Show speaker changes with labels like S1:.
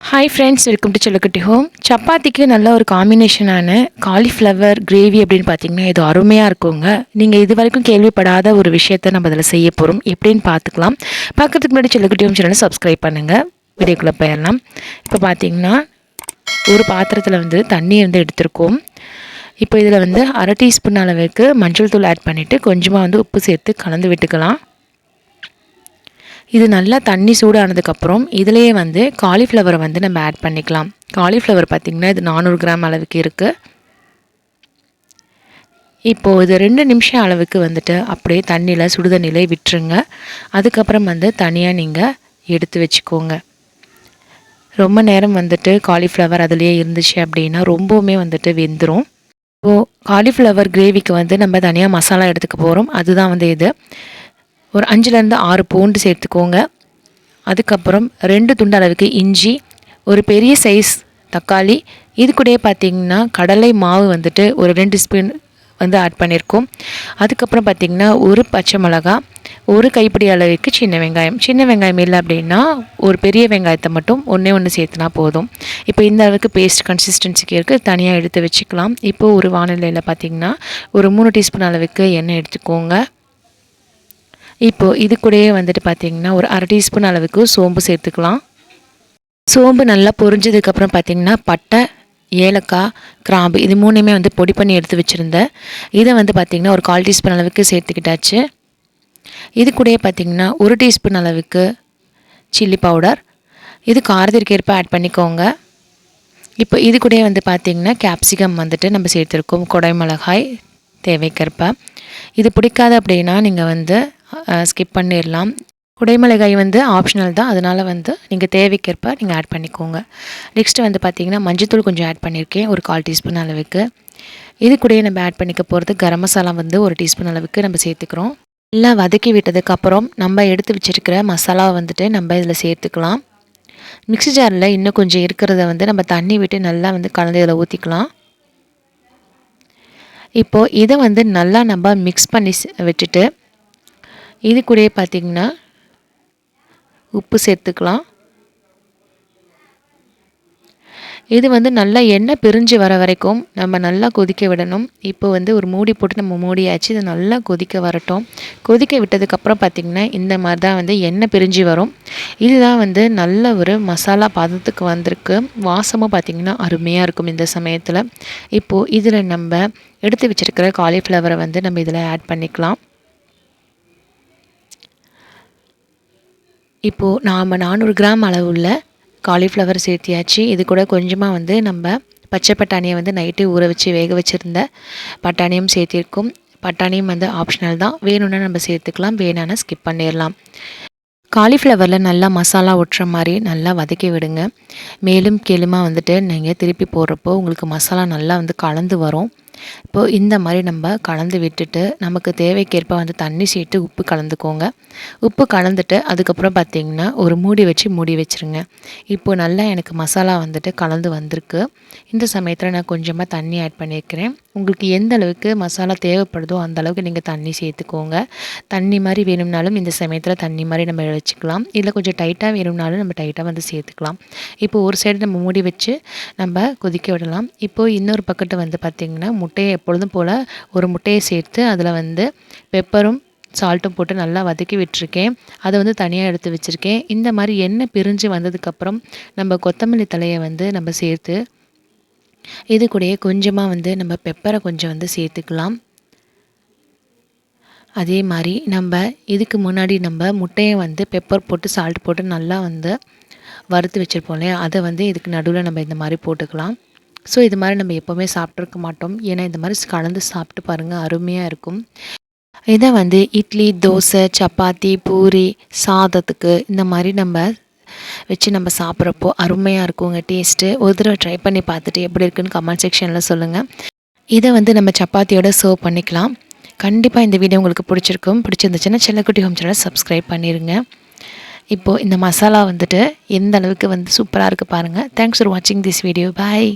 S1: Hi friends welcome to Chellakutty home சப்பாத்திக்கு நல்ல ஒரு காம்பினேஷனான காலிஃப்ளவர் கிரேவி அப்படின்னு பார்த்தீங்கன்னா இது அருமையாக இருக்குங்க நீங்கள் இது வரைக்கும் கேள்விப்படாத ஒரு விஷயத்தை நம்ம அதில் செய்ய போகிறோம் எப்படின்னு பார்த்துக்கலாம் பார்க்கறதுக்கு முன்னாடி செல்லக்குட்டி ஹோம் சேனலை சப்ஸ்கிரைப் பண்ணுங்கள் வீடியோக்குள்ளே போயிடலாம். இப்போ பார்த்தீங்கன்னா ஒரு பாத்திரத்தில் வந்து தண்ணி வந்து எடுத்திருக்கோம். இப்போ இதில் வந்து அரை டீஸ்பூன் அளவுக்கு மஞ்சள் தூள் ஆட் பண்ணிவிட்டு கொஞ்சமாக வந்து உப்பு சேர்த்து கலந்து விட்டுக்கலாம். இது நல்லா தண்ணி சூடானதுக்கப்புறம் இதிலேயே வந்து காலிஃப்ளவரை வந்து நம்ம ஆட் பண்ணிக்கலாம். காலிஃப்ளவர் பார்த்திங்கன்னா இது நானூறு கிராம் அளவுக்கு இருக்குது இப்போது இது ரெண்டு நிமிஷம் அளவுக்கு வந்துட்டு அப்படியே தண்ணியில் சுடுதண்ணிலே விட்டுருங்க. அதுக்கப்புறம் வந்து தனியாக நீங்கள் எடுத்து வச்சுக்கோங்க. ரொம்ப நேரம் வந்துட்டு காலிஃப்ளவர் அதுலேயே இருந்துச்சு அப்படின்னா ரொம்பவுமே வந்துட்டு வெந்துடும் இப்போது காலிஃப்ளவர் கிரேவிக்கு வந்து நம்ம தனியாக மசாலா எடுத்துக்க போகிறோம் அதுதான் வந்து இது. ஒரு அஞ்சுலேருந்து ஆறு பூண்டு சேர்த்துக்கோங்க. அதுக்கப்புறம் ரெண்டு துண்டு அளவுக்கு இஞ்சி ஒரு பெரிய சைஸ் தக்காளி. இது கூடயே பார்த்திங்கன்னா கடலை மாவு வந்துட்டு ஒரு ரெண்டு ஸ்பூன் வந்து ஆட் பண்ணியிருக்கோம் அதுக்கப்புறம் பார்த்திங்கன்னா ஒரு பச்சை மிளகா ஒரு கைப்பிடி அளவுக்கு சின்ன வெங்காயம். சின்ன வெங்காயம் இல்லை அப்படின்னா ஒரு பெரிய வெங்காயத்தை மட்டும் ஒன்றே ஒன்று சேர்த்துனா போதும். இப்போ இந்த அளவுக்கு பேஸ்ட் கன்சிஸ்டன்சிக்கு இருக்குது தனியாக எடுத்து வச்சுக்கலாம். இப்போது ஒரு வானிலையில் பார்த்திங்கன்னா ஒரு மூணு டீஸ்பூன் அளவுக்கு எண்ணெய் எடுத்துக்கோங்க. இப்போது இது கூடயே வந்துட்டு பார்த்திங்கன்னா ஒரு அரை டீஸ்பூன் அளவுக்கு சோம்பு சேர்த்துக்கலாம். சோம்பு நல்லா பொரிஞ்சதுக்கப்புறம் பார்த்திங்கன்னா பட்டை ஏலக்காய் கிராம்பு இது மூணுமே வந்து பொடி பண்ணி எடுத்து வச்சுருந்தேன். இதை வந்து பார்த்திங்கன்னா ஒரு கால் டீஸ்பூன் அளவுக்கு சேர்த்துக்கிட்டாச்சு. இது கூடயே பார்த்திங்கன்னா ஒரு டீஸ்பூன் அளவுக்கு சில்லி பவுடர். இது காரத்திற்கு ஏற்ப ஆட் பண்ணிக்கோங்க. இப்போ இது கூடயே வந்து பார்த்திங்கன்னா கேப்சிகம் வந்துட்டு நம்ம சேர்த்துருக்கோம். கொடை மிளகாய் தேவைக்கேற்ப. இது பிடிக்காது அப்படின்னா நீங்கள் வந்து ஸ்கிப் பண்ணிடலாம். குடைமிளகாய் வந்து ஆப்ஷனல் தான். அதனால் வந்து நீங்கள் தேவைக்கேற்ப நீங்கள் ஆட் பண்ணிக்கோங்க. நெக்ஸ்ட்டு வந்து பார்த்திங்கன்னா மஞ்சத்தூள் கொஞ்சம் ஆட் பண்ணியிருக்கேன் ஒரு கால் டீஸ்பூன் அளவுக்கு. இது கூடயே நம்ம ஆட் பண்ணிக்க போகிறது கரம் மசாலா வந்து ஒரு டீஸ்பூன் அளவுக்கு நம்ம சேர்த்துக்கிறோம். எல்லாம் வதக்கி விட்டதுக்கப்புறம் நம்ம எடுத்து வச்சுருக்கிற மசாலா வந்துட்டு நம்ம இதில் சேர்த்துக்கலாம். மிக்ஸி ஜாரில் இன்னும் கொஞ்சம் இருக்கிறத வந்து நம்ம தண்ணி விட்டு நல்லா வந்து கலந்து இதில் ஊற்றிக்கலாம் இப்போது இதை வந்து நல்லா நம்ம மிக்ஸ் பண்ணி விட்டுட்டு இது கூடயே பார்த்திங்கன்னா உப்பு சேர்த்துக்கலாம். இது வந்து நல்லா எண்ணெய் பிரிஞ்சு வர வரைக்கும் நம்ம நல்லா கொதிக்க விடணும். இப்போ வந்து ஒரு மூடி போட்டு நம்ம மூடியாச்சு இது நல்லா கொதிக்க வரட்டும். கொதிக்க விட்டதுக்கப்புறம் பார்த்திங்கன்னா இந்த மாதிரி தான் வந்து எண்ணெய் பிரிஞ்சு வரும். இதுதான் வந்து நல்ல ஒரு மசாலா பதத்துக்கு வந்திருக்கு. வாசமும் பார்த்திங்கன்னா அருமையாக இருக்கும் இந்த சமயத்தில். இப்போது இதில் நம்ம எடுத்து வச்சுருக்கிற காலிஃப்ளவரை வந்து நம்ம இதில் ஆட் பண்ணிக்கலாம். இப்போது நாம் நானூறு கிராம் அளவுள்ள காலிஃப்ளவர் சேர்த்தியாச்சு. இது கூட கொஞ்சமாக வந்து நம்ம பச்சை பட்டாணியை வந்து நைட்டு ஊற வச்சு வேக வச்சுருந்த பட்டாணியும் சேர்த்திருக்கும். பட்டாணியும் வந்து ஆப்ஷனல் தான். வேணும்னா நம்ம சேர்த்துக்கலாம். வேணான்னா ஸ்கிப் பண்ணிடலாம் காலிஃப்ளவரில் நல்லா மசாலா ஒட்டுற மாதிரி நல்லா வதக்கி விடுங்க. மேலும் கீழுமாக வந்துட்டு நீங்கள் திருப்பி போடுறப்போ உங்களுக்கு மசாலா நல்லா வந்து கலந்து வரும். இப்போது இந்த மாதிரி நம்ம கலந்து விட்டுட்டு நமக்கு தேவைக்கேற்ப வந்து தண்ணி சேர்த்து உப்பு கலந்துக்கோங்க. உப்பு கலந்துட்டு அதுக்கப்புறம் பார்த்திங்கன்னா ஒரு மூடி வச்சு மூடி வச்சுருங்க. இப்போது நல்லா எனக்கு மசாலா வந்துட்டு கலந்து வந்திருக்கு. இந்த சமயத்தில் நான் கொஞ்சமாக தண்ணி ஆட் பண்ணியிருக்கிறேன் உங்களுக்கு எந்த அளவுக்கு மசாலா தேவைப்படுதோ அந்த அளவுக்கு நீங்கள் தண்ணி சேர்த்துக்கோங்க. தண்ணி மாதிரி வேணும்னாலும் இந்த சமயத்தில் தண்ணி மாதிரி நம்ம வச்சுக்கலாம். இல்லை கொஞ்சம் டைட்டாக வேணும்னாலும் நம்ம டைட்டாக வந்து சேர்த்துக்கலாம். இப்போ ஒரு சைடு நம்ம மூடி வச்சு நம்ம கொதிக்க விடலாம். இப்போது இன்னொரு பக்கத்தை வந்து பார்த்திங்கன்னா முட்டையை எப்பொழுதும் போல் ஒரு முட்டையை சேர்த்து அதில் வந்து பெப்பரும் சால்ட்டும் போட்டு நல்லா வதக்கி விட்டுருக்கேன். அதை வந்து தனியாக எடுத்து வச்சுருக்கேன். இந்த மாதிரி எண்ணெய் பிரிஞ்சு வந்ததுக்கப்புறம் நம்ம கொத்தமல்லி தலையை வந்து நம்ம சேர்த்து இது கூடயே கொஞ்சமாக வந்து நம்ம பெப்பரை கொஞ்சம் வந்து சேர்த்துக்கலாம். அதே மாதிரி நம்ம இதுக்கு முன்னாடி நம்ம முட்டையை வந்து பெப்பர் போட்டு சால்ட் போட்டு நல்லா வந்து வறுத்து வச்சுருப்போம் இல்லையா? அதை வந்து இதுக்கு நடுவில் நம்ம இந்த மாதிரி போட்டுக்கலாம். ஸோ இது மாதிரி நம்ம எப்போவுமே சாப்பிட்ருக்க மாட்டோம். ஏன்னா இந்த மாதிரி கலந்து சாப்பிட்டு பாருங்கள் அருமையாக இருக்கும். இதை வந்து இட்லி தோசை சப்பாத்தி பூரி சாதத்துக்கு இந்த மாதிரி நம்ம வச்சு நம்ம சாப்பிட்றப்போ அருமையாக இருக்குங்க டேஸ்ட்டு ஒரு தடவை ட்ரை பண்ணி பார்த்துட்டு எப்படி இருக்குன்னு கமெண்ட் செக்ஷனில் சொல்லுங்கள் இதை வந்து நம்ம சப்பாத்தியோட சர்வ் பண்ணிக்கலாம். கண்டிப்பாக இந்த வீடியோ உங்களுக்கு பிடிச்சிருக்கும். பிடிச்சிருந்துச்சுன்னா செல்லக்குட்டி ஹோம் சேனல் சப்ஸ்கிரைப் பண்ணிடுங்க இப்போது இந்த மசாலா வந்துட்டு எந்த அளவுக்கு வந்து சூப்பராக இருக்குது பாருங்கள் தேங்க்ஸ் ஃபார் வாட்சிங் திஸ் வீடியோ பாய்